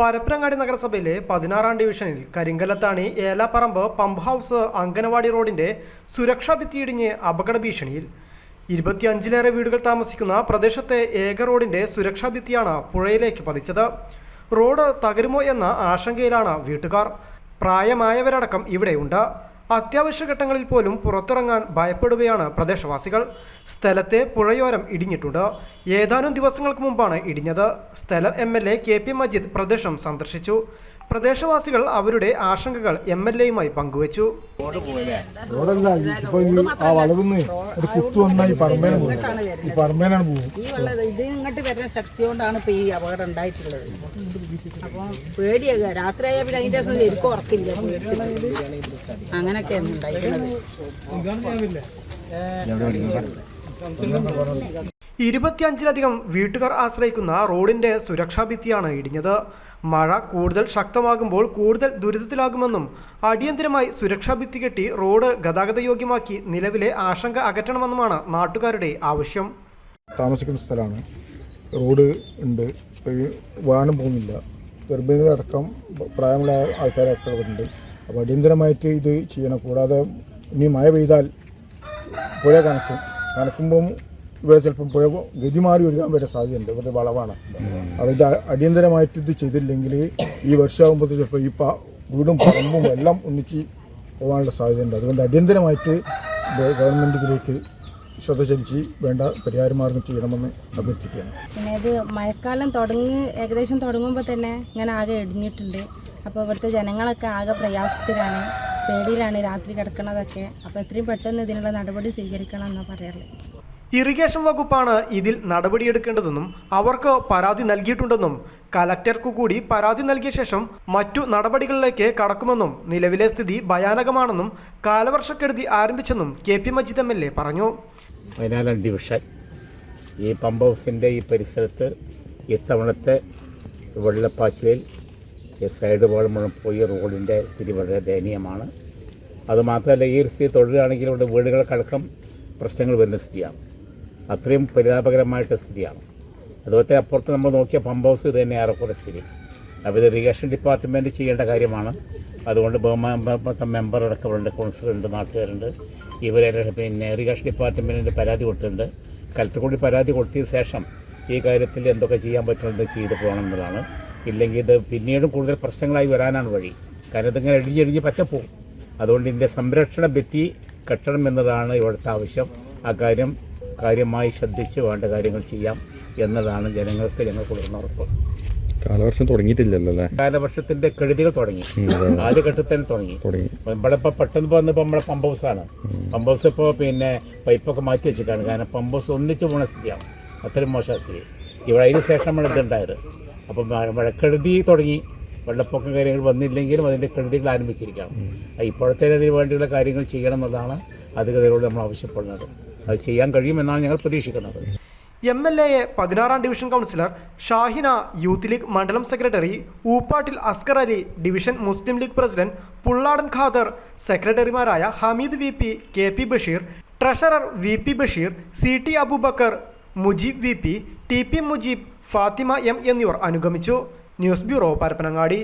പരപ്പനങ്ങാടി നഗരസഭയിലെ പതിനാറാം ഡിവിഷനിൽ കരിങ്കലത്താണി ഏലാപ്പറമ്പ് പമ്പ് ഹൗസ് അങ്കനവാടി റോഡിന്റെ സുരക്ഷാ ഭിത്തിയിടിഞ്ഞ് അപകട ഭീഷണിയിൽ. ഇരുപത്തിയഞ്ചിലേറെ വീടുകൾ താമസിക്കുന്ന പ്രദേശത്തെ ഏക റോഡിന്റെ സുരക്ഷാ ഭിത്തിയാണ് പുഴയിലേക്ക് പതിച്ചത്. റോഡ് തകരുമോ എന്ന ആശങ്കയിലാണ് വീട്ടുകാർ. പ്രായമായവരടക്കം ഇവിടെയുണ്ട്. അത്യാവശ്യ ഘട്ടങ്ങളിൽ പോലും പുറത്തിറങ്ങാൻ ഭയപ്പെടുകയാണ് പ്രദേശവാസികൾ. സ്ഥലത്തെ പുഴയോരം ഇടിഞ്ഞിട്ടുണ്ട്. ഏതാനും ദിവസങ്ങൾക്ക് മുമ്പാണ് ഇടിഞ്ഞത്. സ്ഥലം M L A K P Majeed പ്രദേശം സന്ദർശിച്ചു. പ്രദേശവാസികൾ അവരുടെ ആശങ്കകൾ എം എൽ എയുമായി പങ്കുവച്ചു. ആ വളവിന്ന് ഒരു കുത്തു വന്നാൽ ഈ പറമ്പേനെ പോകും ഈ പറമ്പേനാണ് പോകും ഈ വെള്ളം ഇത് ഇങ്ങോട്ട് വരുന്ന ശക്തി കൊണ്ടാണ് ഇപ്പൊ ഈ അപകടം ഉണ്ടായിട്ടുള്ളത്. അപ്പം പേടിയാകുക. രാത്രിയായ പിന്നെ അതിന്റെ ദിവസം ശരിക്കും ഉറക്കില്ല. പേടിച്ചിട്ട് അങ്ങനെയൊക്കെയാണ് ഉണ്ടായിട്ടുള്ളത്. ഇരുപത്തിയഞ്ചിലധികം വീട്ടുകാർ ആശ്രയിക്കുന്ന റോഡിന്റെ സുരക്ഷാ ഭിത്തിയാണ് ഇടിഞ്ഞത്. മഴ കൂടുതൽ ശക്തമാകുമ്പോൾ കൂടുതൽ ദുരിതത്തിലാകുമെന്നും അടിയന്തരമായി സുരക്ഷാ ഭിത്തി കെട്ടി റോഡ് ഗതാഗതയോഗ്യമാക്കി നിലവിലെ ആശങ്ക അകറ്റണമെന്നുമാണ് നാട്ടുകാരുടെ ആവശ്യം. താമസിക്കുന്ന സ്ഥലമാണ്. റോഡ് ഉണ്ട്. വാഹനം പോകുന്നില്ല. ഗർഭിണികളടക്കം പ്രായമുള്ള ആൾക്കാരൊക്കെ ഉണ്ട് അപ്പോൾ അടിയന്തരമായിട്ട് ഇത് ചെയ്യണം. കൂടാതെ ഇനി മഴ പെയ്താൽ പുഴ കണക്കും കണക്കുമ്പം ഇവിടെ ചിലപ്പം പുഴ ഗതി മാറി ഒഴുകാൻ വരെ സാധ്യതയുണ്ട്. ഇവരുടെ വളവാണ്. അപ്പോൾ ഇത് അടിയന്തരമായിട്ട് ഇത് ചെയ്തില്ലെങ്കിൽ ഈ വർഷമാകുമ്പോൾ ചിലപ്പോൾ ഈ പാ വീടും പറമ്പും എല്ലാം ഒന്നിച്ച് പോകാനുള്ള സാധ്യതയുണ്ട്. അതുകൊണ്ട് അടിയന്തരമായിട്ട് ഗവൺമെന്റ് ഇതിലേക്ക് ശ്രദ്ധ ചെലുത്തി വേണ്ട പരിഹാരമാർഗം ചെയ്യണമെന്ന് അഭ്യർത്ഥിക്കുകയാണ്. പിന്നെ ഇത് മഴക്കാലം തുടങ്ങി ഏകദേശം തുടങ്ങുമ്പോൾ തന്നെ ഇങ്ങനെ ആകെ ഇടിഞ്ഞിട്ടുണ്ട്. അപ്പോൾ ഇവിടുത്തെ ജനങ്ങളൊക്കെ ആകെ പ്രയാസത്തിലാണ് പേടിയിലാണ് രാത്രി കിടക്കണതൊക്കെ. അപ്പോൾ എത്രയും പെട്ടെന്ന് ഇതിനുള്ള നടപടി സ്വീകരിക്കണം എന്നാണ് പറയാറുള്ളത്. ഇറിഗേഷൻ വകുപ്പാണ് ഇതിൽ നടപടിയെടുക്കേണ്ടതെന്നും അവർക്ക് പരാതി നൽകിയിട്ടുണ്ടെന്നും കലക്ടർക്കു കൂടി പരാതി നൽകിയ ശേഷം മറ്റു നടപടികളിലേക്ക് കടക്കുമെന്നും നിലവിലെ സ്ഥിതി ഭയാനകമാണെന്നും കാലവർഷക്കെടുതി ആരംഭിച്ചെന്നും K P Majeed M L A പറഞ്ഞു. പതിനാലാം ഡിവിഷൻ ഈ പമ്പ് ഹൗസിന്റെ ഈ പരിസരത്ത് ഇത്തവണത്തെ വെള്ളപ്പാച്ചിലിൽ സൈഡ് വാൾ മുഴുവൻ പോയി റോഡിന്റെ സ്ഥിതി വളരെ ദയനീയമാണ്. അതുമാത്രമല്ല ഈ സ്ഥിതി തുടരുകയാണെങ്കിൽ ഇവിടെ വീടുകൾക്കടക്കം പ്രശ്നങ്ങൾ വരുന്ന സ്ഥിതിയാണ്. അത്രയും പരിതാപകരമായിട്ട് സ്ഥിതിയാണ്. അതുപോലെ അപ്പുറത്ത് നമ്മൾ നോക്കിയ പമ്പ് ഹൗസ് ഇത് തന്നെ ഏറെക്കുറെ സ്ഥിതി. അപ്പോൾ ഇത് ഇറിഗേഷൻ ഡിപ്പാർട്ട്മെന്റ് ചെയ്യേണ്ട കാര്യമാണ്. അതുകൊണ്ട് ബഹുമാനപ്പെട്ട മെമ്പർ അടക്കമുണ്ട് കൗൺസിലുണ്ട് നാട്ടുകാരുണ്ട്. ഇവരെ പിന്നെ ഇറിഗേഷൻ ഡിപ്പാർട്ട്മെന്റിന്റെ പരാതി കൊടുത്തിട്ടുണ്ട്. കലക്ടർ കൂടി പരാതി കൊടുത്തതിന് ശേഷം ഈ കാര്യത്തിൽ എന്തൊക്കെ ചെയ്യാൻ പറ്റുന്നത് ചെയ്ത് പോകണം എന്നതാണ് ഇല്ലെങ്കിൽ ഇത് പിന്നീടും കൂടുതൽ പ്രശ്നങ്ങളായി വരാനാണ് വഴി. കാരണം ഇതിങ്ങനെ ഇടിഞ്ഞിടിഞ്ഞ് പറ്റപ്പോകും അതുകൊണ്ട് ഇതിന്റെ സംരക്ഷണ ഭിത്തി കെട്ടണം എന്നതാണ് ഇവിടുത്തെ ആവശ്യം. ആ കാര്യം കാര്യമായി ശ്രദ്ധിച്ച് വേണ്ട കാര്യങ്ങൾ ചെയ്യാം എന്നതാണ് ജനങ്ങൾക്ക് ഞങ്ങൾ കൊടുക്കുന്ന ഉറപ്പ്. കാലവർഷം തുടങ്ങിയിട്ടില്ലല്ലോ അല്ലേ? കാലവർഷത്തിന്റെ കെടുതികൾ തുടങ്ങി. ആദ്യഘട്ടത്തിൽ തന്നെ തുടങ്ങി. ഇവിടെ ഇപ്പൊ പെട്ടെന്ന് വന്നപ്പോൾ നമ്മുടെ പമ്പ് ഹൗസാണ് പമ്പ് ഹൗസ് ഇപ്പോൾ പിന്നെ പൈപ്പൊക്കെ മാറ്റി വെച്ചിട്ടാണ് കാരണം പമ്പ് ഹൗസ് ഒന്നിച്ച് പോണ സ്ഥിതിയാണ്. അത്രയും മോശം സ്ഥിതി. ഇവിടെ അതിന് ശേഷം ശേഷമാണ് ഇതുണ്ടായത് അപ്പം മഴ- മഴക്കെടുതി തുടങ്ങി. വെള്ളപ്പൊക്കം കാര്യങ്ങൾ വന്നില്ലെങ്കിലും അതിന്റെ കെടുതികൾ ആരംഭിച്ചിരിക്കണം ഇപ്പോഴത്തെ അതിന് വേണ്ടിയുള്ള കാര്യങ്ങൾ ചെയ്യണം എന്നുള്ളതാണ് അധികൃതരോട് നമ്മൾ ആവശ്യപ്പെടുന്നത്. അത് ചെയ്യാൻ കഴിയുമെന്നാണ് ഞങ്ങൾ പ്രതീക്ഷിക്കുന്നത്. എം എൽ എയെ പതിനാറാം division councillor Shahina youth league മണ്ഡലം secretary Ooppattil Askar Ali division Muslim league president Pulladan Khader സെക്രട്ടറിമാരായ Hameed V P K P Basheer treasurer V P Basheer C T Aboobacker Mujeeb V P T P Mujeeb Fathima M എന്നിവർ അനുഗമിച്ചു. News bureau Parappanangadi.